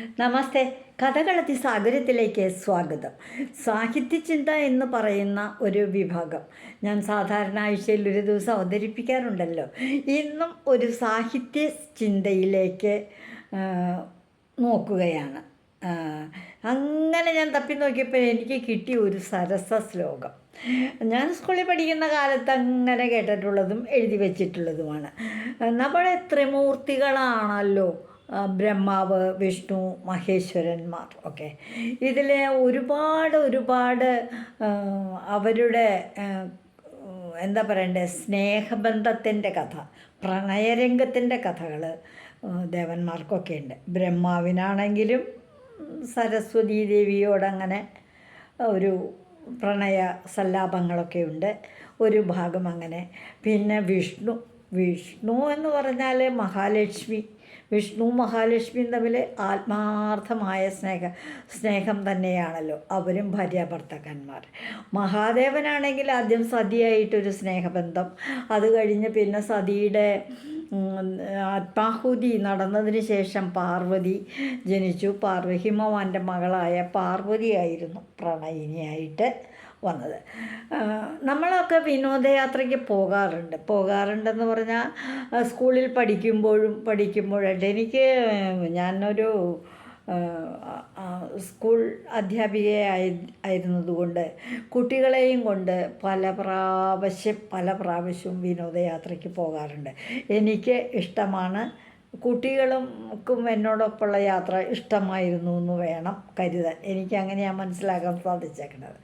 നമസ്തേ. കഥകളത്തി സാഗരത്തിലേക്ക് സ്വാഗതം. സാഹിത്യചിന്ത എന്ന് പറയുന്ന ഒരു വിഭാഗം. ഞാൻ സാധാരണ ആഴ്ചയിൽ ഒരു ദിവസം അവതരിപ്പിക്കാറുണ്ടല്ലോ. ഇന്നും ഒരു സാഹിത്യ ചിന്തയിലേക്ക് നോക്കുകയാണ്. അങ്ങനെ ഞാൻ തപ്പി നോക്കിയപ്പോൾ എനിക്ക് കിട്ടിയ ഒരു സരസ ശ്ലോകം. ഞാൻ സ്കൂളിൽ പഠിക്കുന്ന കാലത്ത് അങ്ങനെ കേട്ടിട്ടുള്ളതും എഴുതി വച്ചിട്ടുള്ളതുമാണ്. നമ്മളെ ത്രിമൂർത്തികളാണല്ലോ ബ്രഹ്മാവ് വിഷ്ണു മഹേശ്വരന്മാർ ഒക്കെ ഇതിലെ ഒരുപാട് ഒരുപാട് അവരുടെ എന്താ പറയണ്ടേ സ്നേഹബന്ധത്തിന്റെ കഥ പ്രണയരംഗത്തിന്റെ കഥകൾ ദേവന്മാർക്കൊക്കെ ഉണ്ട്. ബ്രഹ്മാവിനാണെങ്കിലും സരസ്വതി ദേവിയോടങ്ങനെ ഒരു പ്രണയ സല്ലാപങ്ങളൊക്കെ ഉണ്ട്. ഒരു ഭാഗം അങ്ങനെ. പിന്നെ വിഷ്ണു വിഷ്ണു എന്ന് പറഞ്ഞാൽ മഹാലക്ഷ്മി. വിഷ്ണു മഹാലക്ഷ്മിയും തമ്മിൽ ആത്മാർത്ഥമായ സ്നേഹ സ്നേഹം തന്നെയാണല്ലോ. അവരും ഭാര്യാഭർത്താക്കന്മാർ. മഹാദേവനാണെങ്കിൽ ആദ്യം സതിയായിട്ടൊരു സ്നേഹബന്ധം. അത് കഴിഞ്ഞ് പിന്നെ സതിയുടെ ആത്മാഹുതി നടന്നതിന് ശേഷം പാർവതി ജനിച്ചു. പാർവ ഹിമവാന്റെ മകളായ പാർവതിയായിരുന്നു പ്രണയിനിയായിട്ട്. വന്നത്. നമ്മളൊക്കെ വിനോദയാത്രയ്ക്ക് പോകാറുണ്ട്. പോകാറുണ്ടെന്ന് പറഞ്ഞാൽ സ്കൂളിൽ പഠിക്കുമ്പോഴും പഠിക്കുമ്പോഴായിട്ട് എനിക്ക് ഞാനൊരു സ്കൂൾ അധ്യാപികയായി ആയിരുന്നതുകൊണ്ട് കുട്ടികളെയും കൊണ്ട് പല പ്രാവശ്യം പല പ്രാവശ്യവും വിനോദയാത്രയ്ക്ക് പോകാറുണ്ട്. എനിക്ക് ഇഷ്ടമാണ്. കുട്ടികൾക്കും എന്നോടൊപ്പമുള്ള യാത്ര ഇഷ്ടമായിരുന്നു എന്ന് വേണം കരുതാൻ. എനിക്ക് അങ്ങനെയാണ് മനസ്സിലാക്കാൻ സാധിച്ചേക്കുന്നത്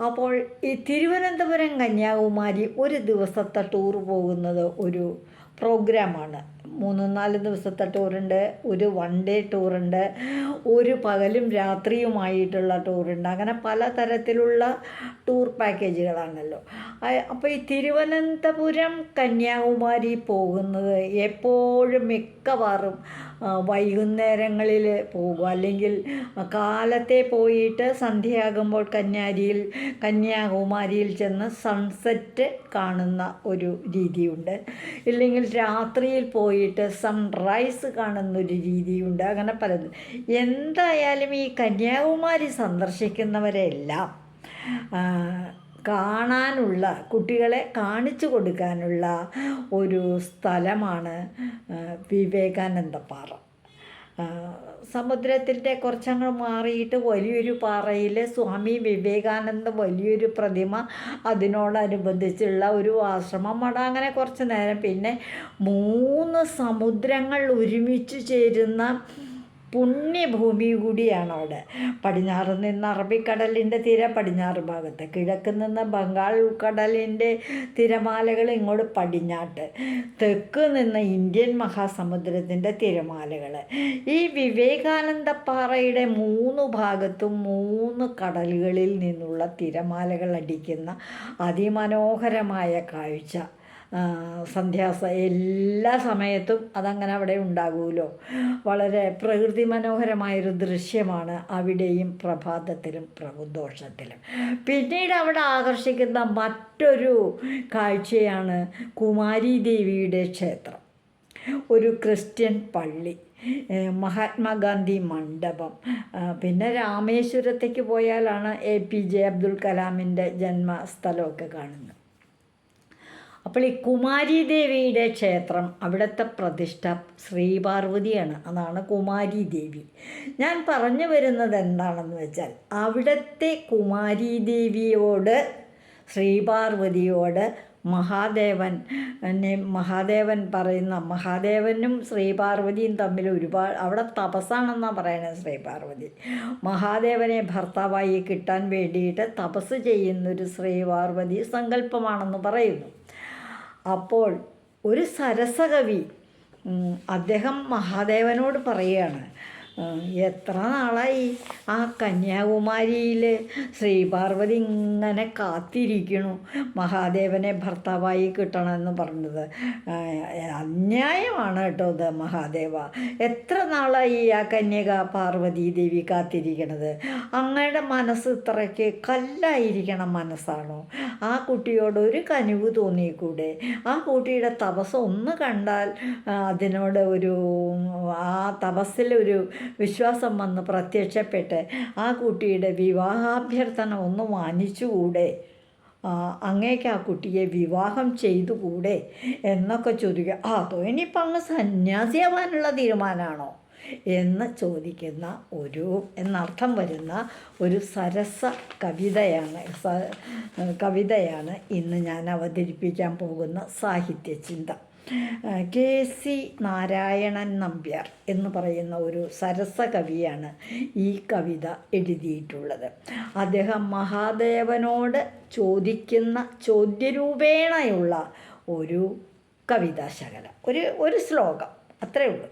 അപ്പോൾ ഈ തിരുവനന്തപുരം കന്യാകുമാരി ഒരു ദിവസത്തെ ടൂർ പോകുന്നത് ഒരു പ്രോഗ്രാമാണ് മൂന്ന് നാല് ദിവസത്തെ ടൂറുണ്ട് ഒരു വൺ ഡേ ടൂറുണ്ട് ഒരു പകലും രാത്രിയുമായിട്ടുള്ള ടൂറുണ്ട് അങ്ങനെ പലതരത്തിലുള്ള ടൂർ പാക്കേജുകളാണല്ലോ അപ്പോൾ ഈ തിരുവനന്തപുരം കന്യാകുമാരി പോകുന്നത് എപ്പോഴും മിക്കവാറും വൈകുന്നേരങ്ങളിൽ പോകും അല്ലെങ്കിൽ കാലത്തെ പോയിട്ട് സന്ധ്യയാകുമ്പോൾ കന്യാരിയിൽ കന്യാകുമാരിയിൽ ചെന്ന് സൺസെറ്റ് കാണുന്ന ഒരു രീതിയുണ്ട്. ഇല്ലെങ്കിൽ രാത്രിയിൽ പോയിട്ട് സൺറൈസ് കാണുന്ന ഒരു രീതിയുണ്ട്. അങ്ങനെ പലതും എന്തായാലും ഈ കന്യാകുമാരി സന്ദർശിക്കുന്നവരെല്ലാം കാണാനുള്ള കുട്ടികളെ കാണിച്ചു കൊടുക്കാനുള്ള ഒരു സ്ഥലമാണ് വിവേകാനന്ദ പാറ. സമുദ്രത്തിന്റെ കുറച്ചങ്ങ് മാറിയിട്ട് വലിയൊരു പാറയിൽ സ്വാമി വിവേകാനന്ദ വലിയൊരു പ്രതിമ അതിനോടനുബന്ധിച്ചുള്ള ഒരു ആശ്രമം. അവിടെ അങ്ങനെ കുറച്ച് നേരം. പിന്നെ മൂന്ന് സമുദ്രങ്ങൾ ഒരുമിച്ച് ചേരുന്ന പുണ്യഭൂമി കൂടിയാണ് അവിടെ പടിഞ്ഞാറ് നിന്ന് അറബിക്കടലിന്റെ തീര പടിഞ്ഞാറ് ഭാഗത്ത്. കിഴക്ക് നിന്ന് ബംഗാൾ ഉൾക്കടലിന്റെ തിരമാലകൾ ഇങ്ങോട്ട് പടിഞ്ഞാട്ട്. തെക്ക് നിന്ന് ഇന്ത്യൻ മഹാസമുദ്രത്തിന്റെ തിരമാലകൾ. ഈ വിവേകാനന്ദ പാറയുടെ മൂന്ന് ഭാഗത്തും മൂന്ന് കടലുകളിൽ നിന്നുള്ള തിരമാലകൾ അടിക്കുന്ന അതിമനോഹരമായ കാഴ്ച. സന്ധ്യാസ എല്ലാ സമയത്തും അതങ്ങനെ അവിടെ ഉണ്ടാകുമല്ലോ. വളരെ പ്രകൃതി മനോഹരമായൊരു ദൃശ്യമാണ് അവിടെയും പ്രഭാതത്തിലും പ്രഭുദോഷത്തിലും പിന്നീട് അവിടെ ആകർഷിക്കുന്ന മറ്റൊരു കാഴ്ചയാണ് കുമാരി ദേവിയുടെ ക്ഷേത്രം. ഒരു ക്രിസ്ത്യൻ പള്ളി മഹാത്മാഗാന്ധി മണ്ഡപം. പിന്നെ രാമേശ്വരത്തേക്ക് പോയാലാണ് എ പി ജെ അബ്ദുൽ കലാമിന്റെ ജന്മസ്ഥലമൊക്കെ കാണുന്നത്. അപ്പോൾ ഈ കുമാരി ദേവിയുടെ ക്ഷേത്രം അവിടുത്തെ പ്രതിഷ്ഠ ശ്രീപാർവതിയാണ്. അതാണ് കുമാരി ദേവി ഞാൻ പറഞ്ഞു വരുന്നത് എന്താണെന്ന് വെച്ചാൽ അവിടുത്തെ കുമാരി ദേവിയോട് ശ്രീപാർവതിയോട് മഹാദേവൻ എന്നെ മഹാദേവൻ പറയുന്ന മഹാദേവനും ശ്രീപാർവതിയും തമ്മിൽ ഒരുപാട് അവിടെ തപസ്സാണെന്നാണ് പറയുന്നത് ശ്രീപാർവതി. മഹാദേവനെ ഭർത്താവായി കിട്ടാൻ വേണ്ടിയിട്ട് തപസ് ചെയ്യുന്നൊരു ശ്രീപാർവതി സങ്കല്പമാണെന്ന് പറയുന്നു. അപ്പോൾ ഒരു സരസകവി അദ്ദേഹം മഹാദേവനോട് പറയുകയാണ് എത്ര നാളായി ആ കന്യാകുമാരിയിൽ ശ്രീപാർവതി ഇങ്ങനെ കാത്തിരിക്കണു. മഹാദേവനെ ഭർത്താവായി കിട്ടണമെന്ന് പറഞ്ഞത്. അന്യായമാണ് കേട്ടോ ഇത് മഹാദേവ. എത്ര നാളായി ആ കന്യക പാർവതി ദേവി കാത്തിരിക്കണത്? അങ്ങയുടെ മനസ്സ് ഇത്രയ്ക്ക് കല്ലായിരിക്കണം മനസ്സാണോ? ആ കുട്ടിയോട് ഒരു കനിവ് തോന്നിക്കൂടെ? ആ കുട്ടിയുടെ തപസ് ഒന്ന് കണ്ടാൽ അതിനോട് ഒരു ആ തപസ്സിൽ ഒരു വിശ്വാസം വന്ന് പ്രത്യക്ഷപ്പെട്ട് ആ കുട്ടിയുടെ വിവാഹാഭ്യർത്ഥന ഒന്ന് ആ, അങ്ങേക്ക് ആ കുട്ടിയെ വിവാഹം ചെയ്തുകൂടെ? എന്നൊക്കെ ചോദിക്കുക. അതോ ഇനിയിപ്പോൾ അങ്ങ് സന്യാസിയാവാനുള്ള തീരുമാനമാണോ എന്ന് ചോദിക്കുന്ന ഒരു എന്നർത്ഥം വരുന്ന ഒരു സരസ കവിതയാണ് കവിതയാണ് ഇന്ന് ഞാൻ അവതരിപ്പിക്കാൻ പോകുന്ന സാഹിത്യ ചിന്ത കെ സി നാരായണൻ നമ്പ്യാർ എന്ന് പറയുന്ന ഒരു സരസ കവിയാണ് ഈ കവിത എഴുതിയിട്ടുള്ളത്. അദ്ദേഹം മഹാദേവനോട് ചോദിക്കുന്ന ചോദ്യരൂപേണയുള്ള ഒരു കവിതാശകലം ഒരു ഒരു ശ്ലോകം അത്രേ ഉള്ളൂ.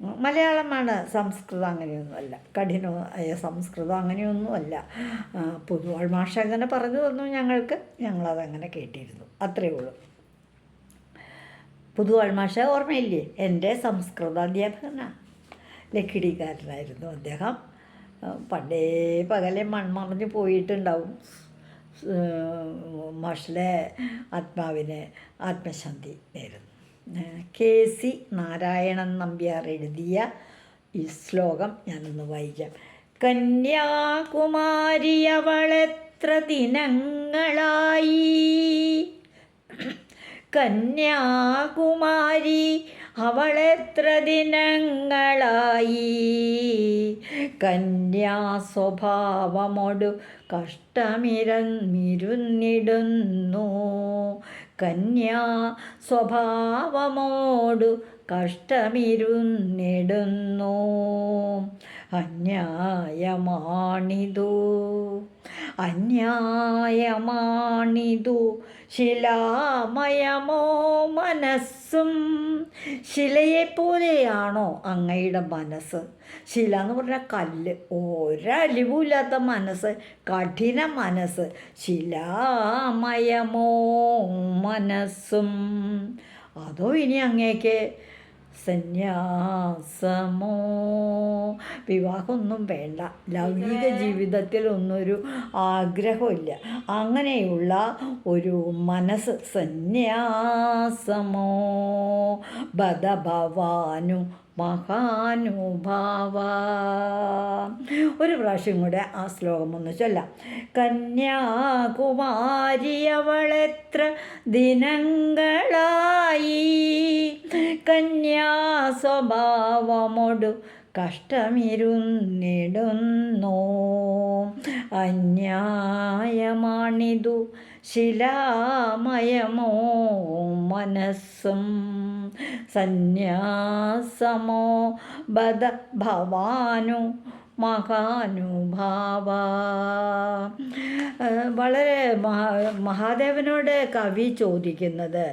മലയാളമാണ് സംസ്കൃതം അങ്ങനെയൊന്നുമല്ല കഠിനമായ സംസ്കൃതം അങ്ങനെയൊന്നുമല്ല. പൊതുവാൾ മാഷ അങ്ങനെ പറഞ്ഞു തന്നു ഞങ്ങൾക്ക് ഞങ്ങളതങ്ങനെ കേട്ടിരുന്നു. അത്രയേ ഉള്ളൂ. പുതുവാൾ മാഷ ഓർമ്മയില്ലേ? എന്റെ സംസ്കൃത അധ്യാപകനാണ് ലക്കിടിക്കാരനായിരുന്നു അദ്ദേഹം. പണ്ടേ പകലെ മൺമറഞ്ഞ് പോയിട്ടുണ്ടാവും. മാഷിലെ ആത്മാവിനെ ആത്മശാന്തി നേരുന്നു. കെ സി നാരായണൻ നമ്പ്യാർ എഴുതിയ ഈ ശ്ലോകം ഞാനൊന്ന് വായിക്കാം. കന്യാകുമാരി അവളെത്ര ദിനങ്ങളായി കന്യാകുമാരി അവളെത്ര ദിനങ്ങളായി? കന്യാസ്വഭാവമൊടു കഷ്ടമിരന്നിരുന്നിടുന്നു. കന്യാ സ്വഭാവമോടു കഷ്ടമിരുന്നിടുന്നു. അന്യായമാണിതു അന്യായമാണിതു ശിലാമയമോ മനസ്സും. ശിലയെപ്പോലെയാണോ അങ്ങയുടെ മനസ്സ്. ശില എന്ന് പറഞ്ഞാൽ കല്ല്. ഒരലിവുമില്ലാത്ത മനസ്സ്. കഠിന മനസ്സ്. ശിലാമയമോ മനസ്സും. അതോ ഇനി അങ്ങേക്ക് സന്യാസമോ? വിവാഹമൊന്നും വേണ്ട. ലൗകിക ജീവിതത്തിൽ ഒന്നൊരു ആഗ്രഹമില്ല അങ്ങനെയുള്ള ഒരു മനസ്സ് സന്യാസമോ? ബദഭവാനു മഹാനുഭാവ. ഒരു പ്രാവശ്യം കൂടെ ആ ശ്ലോകം ഒന്ന് ചൊല്ലാം. കന്യാകുമാരി അവളെത്ര ദിനങ്ങളായി? കന്യാ സ്വഭാവമൊടു കഷ്ടമിരുന്നിടുന്നു. അന്യായമാണിതു ശിലാമയമോ മനസ്സും സന്യാസമോ ബദ ഭവാനു മഹാനുഭാവ. വളരെ മഹാ മഹാദേവനോട് കവി ചോദിക്കുന്നത്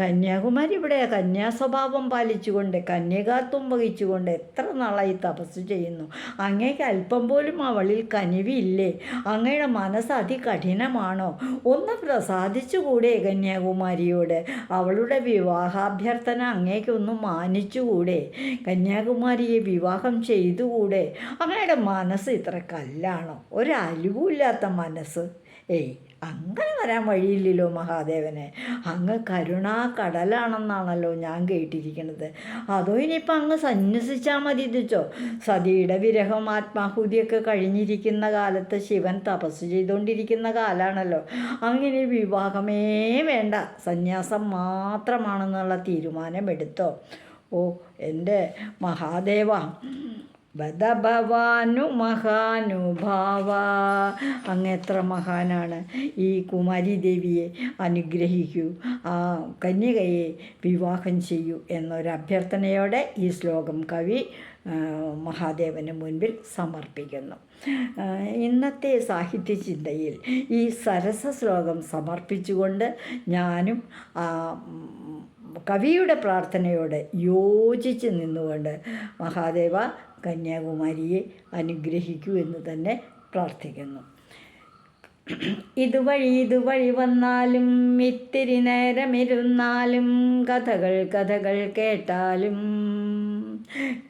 കന്യാകുമാരി ഇവിടെ കന്യാസ്വഭാവം പാലിച്ചുകൊണ്ട് കന്യകാത്വം വഹിച്ചുകൊണ്ട് എത്ര നാളായി തപസ് ചെയ്യുന്നു? അങ്ങേക്ക് അല്പം പോലും അവളിൽ കനിവില്ലേ? അങ്ങയുടെ മനസ്സ് അതികഠിനമാണോ? ഒന്ന് പ്രസാദിച്ചുകൂടെ കന്യാകുമാരിയോട്. അവളുടെ വിവാഹാഭ്യർത്ഥന അങ്ങേക്കൊന്ന് മാനിച്ചുകൂടെ? കന്യാകുമാരിയെ വിവാഹം ചെയ്തുകൂടെ? അങ്ങയുടെ മനസ്സ് ഇത്ര കല്ലാണോ? ഒരലിവുമില്ലാത്ത മനസ്സ്. ഏയ് അങ്ങനെ വരാൻ വഴിയില്ലല്ലോ മഹാദേവനെ. അങ്ങ് കരുണാ കടലാണെന്നാണല്ലോ ഞാൻ കേട്ടിരിക്കുന്നത്. അതോ ഇനിയിപ്പോൾ അങ്ങ് സന്യസിച്ചാൽ മതി ഇതിച്ചോ സതിയുടെ വിരഹം ആത്മാഹുതിയൊക്കെ കഴിഞ്ഞിരിക്കുന്ന കാലത്ത് ശിവൻ തപസ് ചെയ്തുകൊണ്ടിരിക്കുന്ന കാലാണല്ലോ. അങ്ങനെ വിവാഹമേ വേണ്ട. സന്യാസം മാത്രമാണെന്നുള്ള തീരുമാനമെടുത്തോ? ഓ എന്റെ മഹാദേവ. ബദഭവാനു മഹാനുഭാവ അങ്ങ് എത്ര മഹാനാണ്. ഈ കുമാരി ദേവിയെ അനുഗ്രഹിക്കൂ. ആ കന്യകയെ വിവാഹം ചെയ്യൂ എന്നൊരഭ്യർത്ഥനയോടെ ഈ ശ്ലോകം കവി മഹാദേവന് മുൻപിൽ സമർപ്പിക്കുന്നു. ഇന്നത്തെ സാഹിത്യ ചിന്തയിൽ ഈ സരസ ശ്ലോകം സമർപ്പിച്ചുകൊണ്ട് ഞാനും കവിയുടെ പ്രാർത്ഥനയോട് യോജിച്ച് നിന്നുകൊണ്ട് മഹാദേവ കന്യാകുമാരിയെ അനുഗ്രഹിക്കൂ എന്ന് തന്നെ പ്രാർത്ഥിക്കുന്നു. ഇതുവഴി ഇതുവഴി വന്നാലും ഇത്തിരി നേരമിരുന്നാലും കഥകൾ കഥകൾ കേട്ടാലും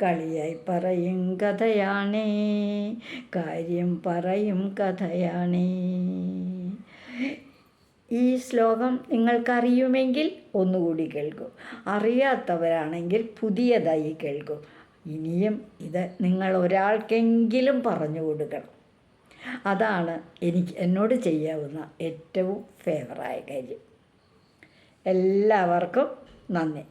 കളിയായി പറയും കഥയാണേ കാര്യം പറയും കഥയാണേ. ഈ ശ്ലോകം നിങ്ങൾക്കറിയുമെങ്കിൽ ഒന്നുകൂടി കേൾക്കൂ. അറിയാത്തവരാണെങ്കിൽ പുതിയതായി കേൾക്കൂ. ഇനിയും ഇത് നിങ്ങൾ ഒരാൾക്കെങ്കിലും പറഞ്ഞു കൊടുക്കണം. അതാണ് എനിക്ക് എന്നോട് ചെയ്യാവുന്ന ഏറ്റവും ഫേവറായ കാര്യം. എല്ലാവർക്കും നന്ദി.